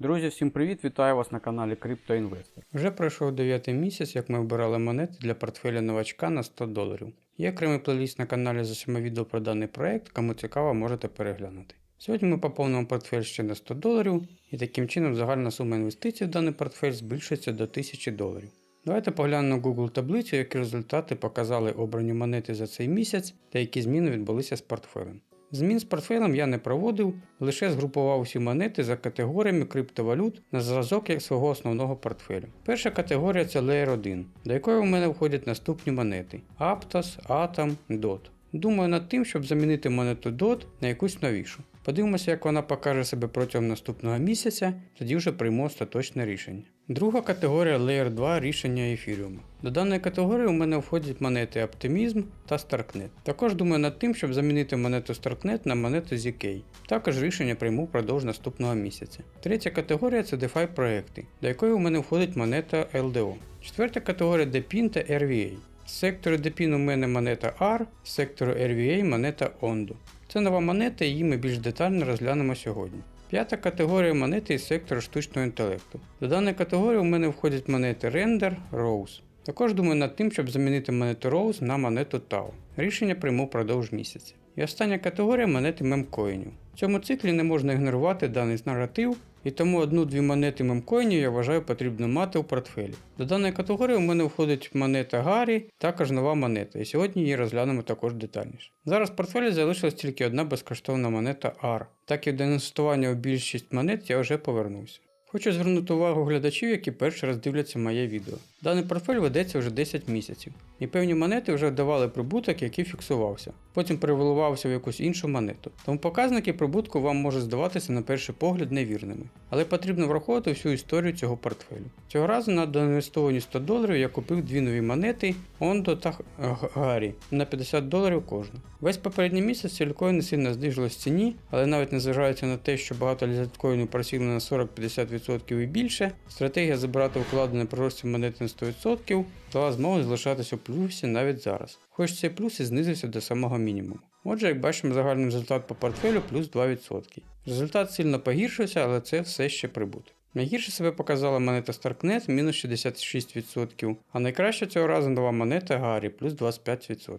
Друзі, всім привіт! Вітаю вас на каналі CryptoInvestor. Вже пройшов 9 місяць, як ми обирали монети для портфеля новачка на 100 доларів. Є окремий плейліст на каналі з усіма відео про даний проект, кому цікаво, можете переглянути. Сьогодні ми поповнимо портфель ще на 100 доларів, і таким чином загальна сума інвестицій в даний портфель збільшиться до 1000 доларів. Давайте поглянемо Google таблицю, які результати показали обрані монети за цей місяць та які зміни відбулися з портфелем. Змін з портфелем я не проводив, лише згрупував усі монети за категоріями криптовалют на зразок як свого основного портфелю. Перша категорія це Layer 1, до якої у мене входять наступні монети: Aptos, Atom, DOT. Думаю над тим, щоб замінити монету DOT на якусь новішу. Подивимося, як вона покаже себе протягом наступного місяця, тоді вже прийму остаточне рішення. Друга категорія Layer 2 рішення ефіріуму. До даної категорії у мене входять монети Optimism та Starknet. Також думаю над тим, щоб замінити монету Starknet на монету ZK. Також рішення прийму впродовж наступного місяця. Третя категорія це DeFi проекти, до якої у мене входить монета LDO. Четверта категорія DePIN та RVA. З сектору DePIN у мене монета R, з сектору RVA монета Ondo. Це нова монета, її ми більш детально розглянемо сьогодні. П'ята категорія монети із сектору штучного інтелекту. До даної категорії у мене входять монети Render, Rose. Також думаю над тим, щоб замінити монету Rose на монету Tau. Рішення прийму впродовж місяця. І остання категорія монети мемкоїнів. В цьому циклі не можна ігнорувати даний наратив, і тому одну-дві монети мемкоїнів я вважаю потрібно мати у портфелі. До даної категорії у мене входить монета Гаррі, також нова монета, і сьогодні її розглянемо також детальніше. Зараз в портфелі залишилась тільки одна безкоштовна монета R, так і до інвестування у більшість монет я вже повернувся. Хочу звернути увагу глядачів, які перший раз дивляться моє відео. Даний портфель ведеться вже 10 місяців, і певні монети вже давали прибуток, який фіксувався, потім перевалувався в якусь іншу монету. Тому показники прибутку вам можуть здаватися на перший погляд невірними, але потрібно враховувати всю історію цього портфелю. Цього разу на доінвестовані 100 доларів я купив дві нові монети Ondo та Гарі на 50 доларів кожну. Весь попередній місяць сількоїни сильно знижувались в ціні, але навіть незважаючи на те, що багато лізиткоїнів просіли на 40-50% і більше, стратегія забирати вкладене при рості монети 100% дала змогу залишатися у плюсі навіть зараз, хоч цей плюс і знизився до самого мінімуму. Отже, як бачимо, загальний результат по портфелю плюс 2%. Результат сильно погіршився, але це все ще прибуток. Найгірше себе показала монета Starknet мінус 66%, а найкраще цього разу нова монета Гаррі плюс 25%.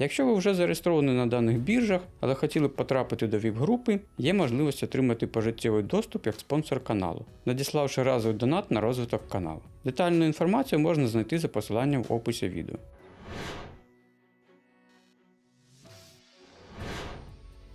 Якщо ви вже зареєстровані на даних біржах, але хотіли б потрапити до ВІП-групи, є можливість отримати пожиттєвий доступ як спонсор каналу, надіславши разовий донат на розвиток каналу. Детальну інформацію можна знайти за посиланням в описі відео.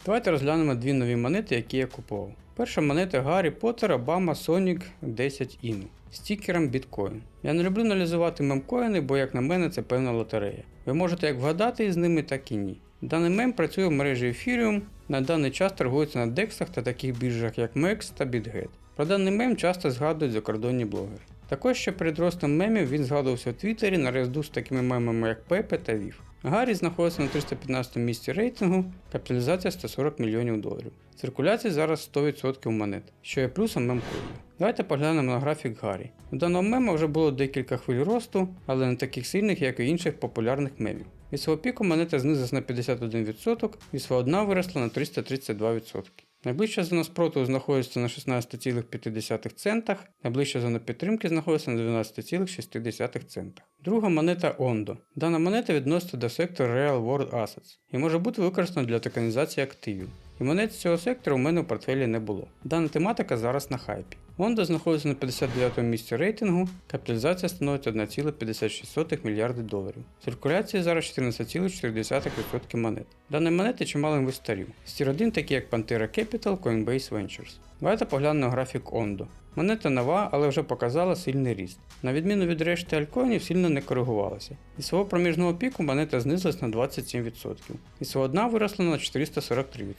Давайте розглянемо дві нові монети, які я купував. Перша монета Гаррі Поттер Obama Sonic 10 Inu з стікером Bitcoin. Я не люблю аналізувати мемкоїни, бо, як на мене, це певна лотерея. Ви можете як вгадати із ними, так і ні. Даний мем працює в мережі Ethereum, на даний час торгується на дексах та таких біржах, як MEX та BitGet. Про даний мем часто згадують закордонні блогери. Також ще перед ростом мемів він згадувався в Твіттері наряду з такими мемами, як Пепе та Вів. Гаррі знаходиться на 315 місці рейтингу, капіталізація 140 мільйонів доларів. Циркуляція зараз 100% монет, що є плюсом мемкоїнів. Давайте поглянемо на графік Гаррі. У даного мема вже було декілька хвиль росту, але не таких сильних, як і інших популярних мемів. Від свого піку монета знизилась на 51%, від свого дна виросла на 332%. Найближча зона спротиву знаходиться на 16,5 центах, найближча зона підтримки знаходиться на 12,6 центах. Друга монета Ondo. Дана монета відноситься до сектору Real World Assets і може бути використана для токенізації активів. І монет з цього сектору у мене в портфелі не було. Дана тематика зараз на хайпі. Ondo знаходиться на 59 місці рейтингу, капіталізація становить 1,56 мільярди доларів. Циркуляція зараз 14,4% монет. Дані монети чимало інвесторів. Стір 1 такі як Pantera Capital, Coinbase Ventures. Давайте поглянемо графік Ondo. Монета нова, але вже показала сильний ріст. На відміну від решти альткоїнів, сильно не коригувалася. Із свого проміжного піку монета знизилась на 27%. І свого дна виросла на 443%.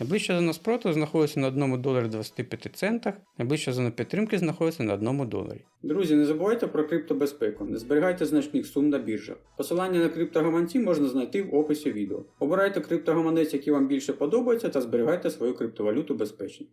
Найближча зона спротиву знаходиться на 1 доларі 25 центах, найближча зона підтримки знаходиться на 1 доларі. Друзі, не забувайте про криптобезпеку, не зберігайте значних сум на біржах. Посилання на криптогаманці можна знайти в описі відео. Обирайте криптогаманець, який вам більше подобається, та зберігайте свою криптовалюту безпечно.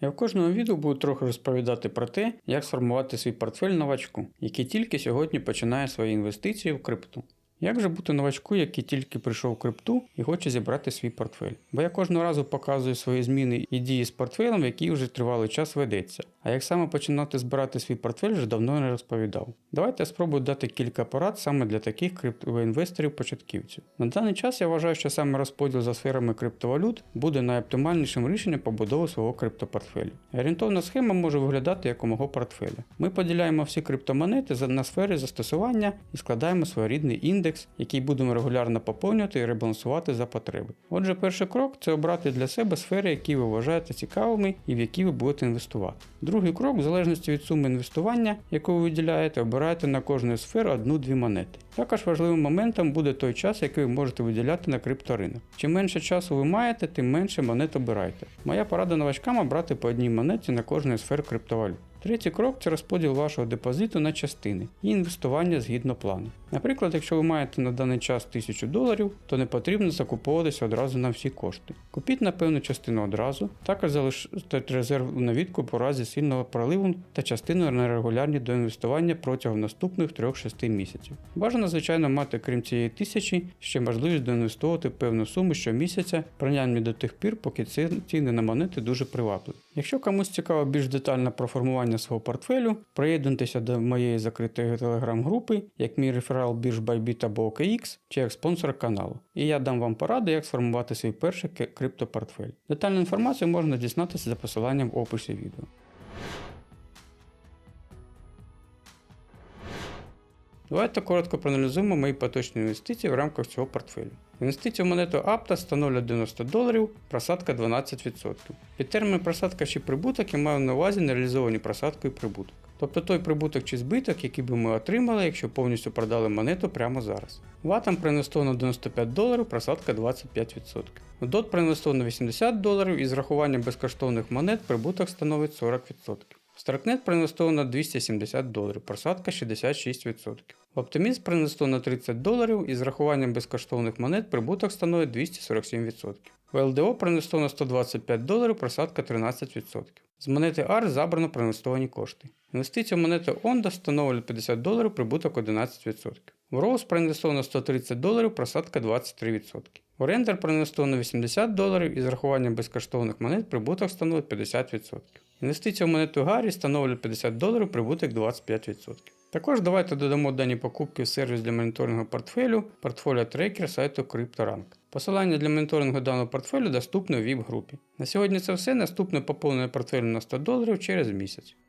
Я в кожному відео буду трохи розповідати про те, як сформувати свій портфель новачку, який тільки сьогодні починає свої інвестиції в крипту. Як же бути новачку, який тільки прийшов в крипту і хоче зібрати свій портфель? Бо я кожного разу показую свої зміни і дії з портфелем, який вже тривалий час ведеться. А як саме починати збирати свій портфель, вже давно не розповідав. Давайте я спробую дати кілька порад саме для таких криптоінвесторів-початківців. На даний час я вважаю, що саме розподіл за сферами криптовалют буде найоптимальнішим рішенням побудови свого криптопортфелю. Орієнтовна схема може виглядати як у мого портфеля. Ми поділяємо всі криптомонети на сфери застосування і складаємо своєрідний індекс, який будемо регулярно поповнювати і ребалансувати за потреби. Отже, перший крок це обрати для себе сфери, які ви вважаєте цікавими і в які ви будете інвестувати. Другий крок, в залежності від суми інвестування, яку ви виділяєте, обирайте на кожну сферу одну-дві монети. Також важливим моментом буде той час, який ви можете виділяти на крипторинок. Чим менше часу ви маєте, тим менше монет обирайте. Моя порада новачкам обрати по одній монеті на кожну сферу криптовалют. Третій крок це розподіл вашого депозиту на частини і інвестування згідно плану. Наприклад, якщо ви маєте на даний час 1000 доларів, то не потрібно закуповуватися одразу на всі кошти. Купіть на певну частину одразу, також залиште резерв на відкуп у разі сильного проливу та частину на регулярні до інвестування протягом наступних 3-6 місяців. Бажано, звичайно, мати крім цієї тисячі ще можливість доінвестувати певну суму щомісяця, принаймні до тих пір, поки ціни на монети дуже привабливі. Якщо комусь цікаво більш детально про формування свого портфелю, приєднуйтеся до моєї закритої телеграм-групи, як мій реферал бірж Bybit або OKX, чи як спонсор каналу. І я дам вам поради, як сформувати свій перший криптопортфель. Детальну інформацію можна дізнатися за посиланням в описі відео. Давайте коротко проаналізуємо мої поточні інвестиції в рамках цього портфелю. Інвестиції в монету Apta становлять 90 доларів, просадка 12%. Під термін просадка чи прибуток я маю на увазі нереалізовані просадку і прибуток. Тобто той прибуток чи збиток, який би ми отримали, якщо повністю продали монету прямо зараз. В Atom проінвестовано 95 доларів, просадка 25%. В DOT проінвестовано 80 доларів і з рахуванням безкоштовних монет прибуток становить 40%. В Starknet проінвестовано 270 доларів, просадка 66%. В Optimism проінвестовано 30 доларів і з рахуванням безкоштовних монет прибуток становить 247%. В LDO проінвестовано 125 доларів, просадка 13%. З монети AR забрано проінвестовані кошти. Інвестиції в монету Onda становлять 50 доларів, прибуток 11%. В Rose проінвестовано 130 доларів, просадка 23%. В Render проінвестовано 80 доларів і з рахуванням безкоштовних монет прибуток становить 50%. Інвестиції в монету Гаррі становить 50 доларів, прибуток 25%. Також давайте додамо дані покупки в сервіс для моніторингу портфелю портфоліо трекер сайту CryptoRank. Посилання для моніторингу даного портфелю доступне в VIP-групі. На сьогодні це все. Наступне поповнення портфелю на 100 доларів через місяць.